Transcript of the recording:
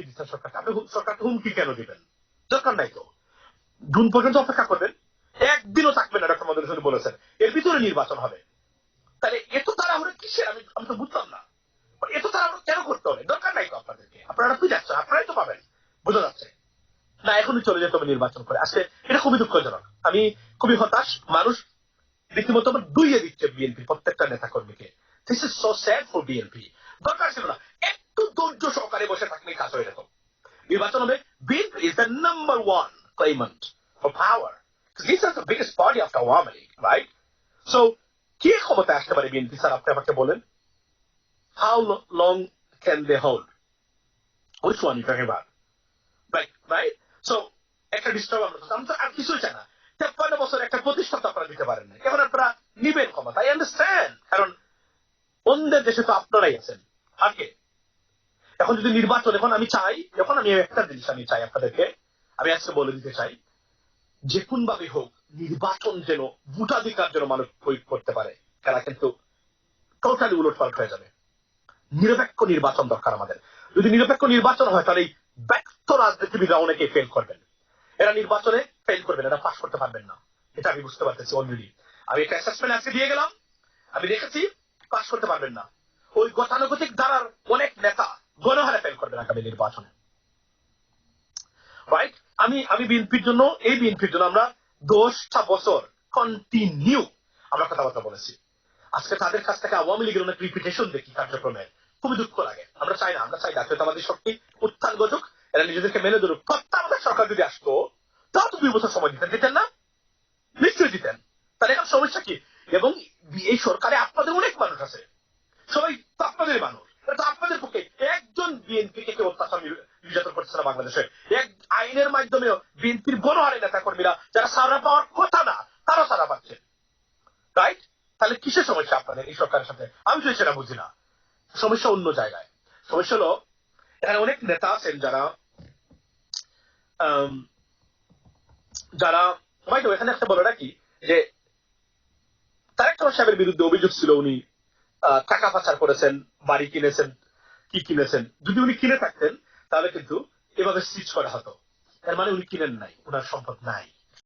হুমকি দিচ্ছেন সরকারকে আপনি সরকারকে হুমকি কেন দিবেন? দরকার নাই তো। জুন পর্যন্ত অপেক্ষা করবেন, একদিনও থাকবেন না, ডক্টর মদন হোসেন বলেছেন। এর ভিতরে নির্বাচন হবে। তাহলে এত তারা আমরা কিসের? আমি আমি তো বুঝতাম না। এত তারা আমরা কেন করতে হবে? দরকার নাই তো আপনাদেরকে। আপনারা কি যাচ্ছেন, আপনারাই তো পাবেন। বোঝা যাচ্ছে। না, এখনই চলে যেতে হবে নির্বাচন করে। আসলে এটা খুবই দুঃখজনক। আমি খুবই হতাশ, মানুষ রীতিমতো আমার দুইয়ে দিচ্ছে বিএনপি, প্রত্যেকটা নেতা কর্মীকে this is so sad for BNP দরকার ছিল না। একটু ধৈর্য সহকারে বসে থাকলেই কাজ হয়ে যেত নির্বাচন হবে BNP is the number one claimant for power this are the biggest party after Awami League কে ক্ষমতায় আসতে পারে বিএনপি স্যার আপনি আমাকে বলেন। How long can they hold Which one you talking about? Right, right? So, একটা disturb আমরা আমি তো আর কিছুই চাই না। তেপ্পান্ন বছর একটা প্রতিষ্ঠা তো আপনারা দিতে পারেন না এখন আপনারা নিবেন ক্ষমতা আই আন্ডারস্ট্যান্ড কারণ অন্যদের দেশে তো আপনারাই আছেন। আর কে? এখন যদি নির্বাচন এখন আমি চাই এখন আমি একটা জিনিস আমি চাই আপনাদেরকে আমি আজকে বলে দিতে চাই। যে কোন ভাবে হোক, নির্বাচন যেন ভোটাধিকার যেন মানুষ প্রয়োগ করতে পারে, তারা কিন্তু টোটালি উলট পাল্ট হয়ে যাবে। নিরপেক্ষ নির্বাচন দরকার আমাদের। যদি নিরপেক্ষ নির্বাচন হয়, তাহলে এই ব্যক্ত রাজনীতিবিদরা অনেকে ফেল করবেন। এরা নির্বাচনে ফেল করবেন, এরা পাশ করতে পারবেন না। এটা আমি বুঝতে পারতেছি অলরেডি আমি একটা অ্যাসেসমেন্ট আজকে দিয়ে গেলাম। আমি দেখেছি পাশ করতে পারবেন না। ওই গতানুগতিক ধারার অনেক নেতা গণহারে ফেল করবেন আগামী নির্বাচনে। রাইট আমি আমি বিএনপির জন্য, এই বিএনপির জন্য আমরা দশটা বছর কন্টিনিউ আমরা কথাবার্তা বলেছি। আজকে তাদের কাছ থেকে আওয়ামী লীগের অনেক রিপিটেশন দেখি কার্যক্রমে। খুবই দুঃখ লাগে। আমরা চাই না, আমরা চাই জাতীয়তাবাদী শক্তি উত্থান গজুক এরা নিজেদেরকে মেনে ধরুক। তত্ত্বাবধায়ক সরকার যদি আসতো, তাও তো দুই বছর সময় দিতেন। দিতেন না? নিশ্চয়ই দিতেন। তাহলে এখন সমস্যা কি? এবং এই সরকারে আপনাদের অনেক মানুষ আছে। সবাই আপনাদের মানুষ। আপনাদের পক্ষে। একজন বিএনপি কে অত্যাচার নির্যাতন করছে না বাংলাদেশে। আইনের মাধ্যমেও বিএনপির বড় হারে নেতা কর্মীরা যারা সারা পাওয়ার কথা না, তারা সারা পাচ্ছে। রাইট তাহলে কিসের সমস্যা আপনাদের এই সরকারের সাথে? আমি তো সেটা বুঝি না। সমস্যা অন্য জায়গায়। সমস্যা হলো, এখানে অনেক নেতা আছেন যারা যারা হয়তো এখানে একটা বলে রাখি যে, তারেক সাহেবের বিরুদ্ধে অভিযোগ ছিল উনি টাকা পাচার করেছেন, বাড়ি কিনেছেন, কি কিনেছেন। যদি উনি কিনে থাকতেন, তাহলে কিন্তু এভাবে সুইচ করা হতো। এর মানে উনি কিনেন নাই ওনার সম্পদ নাই।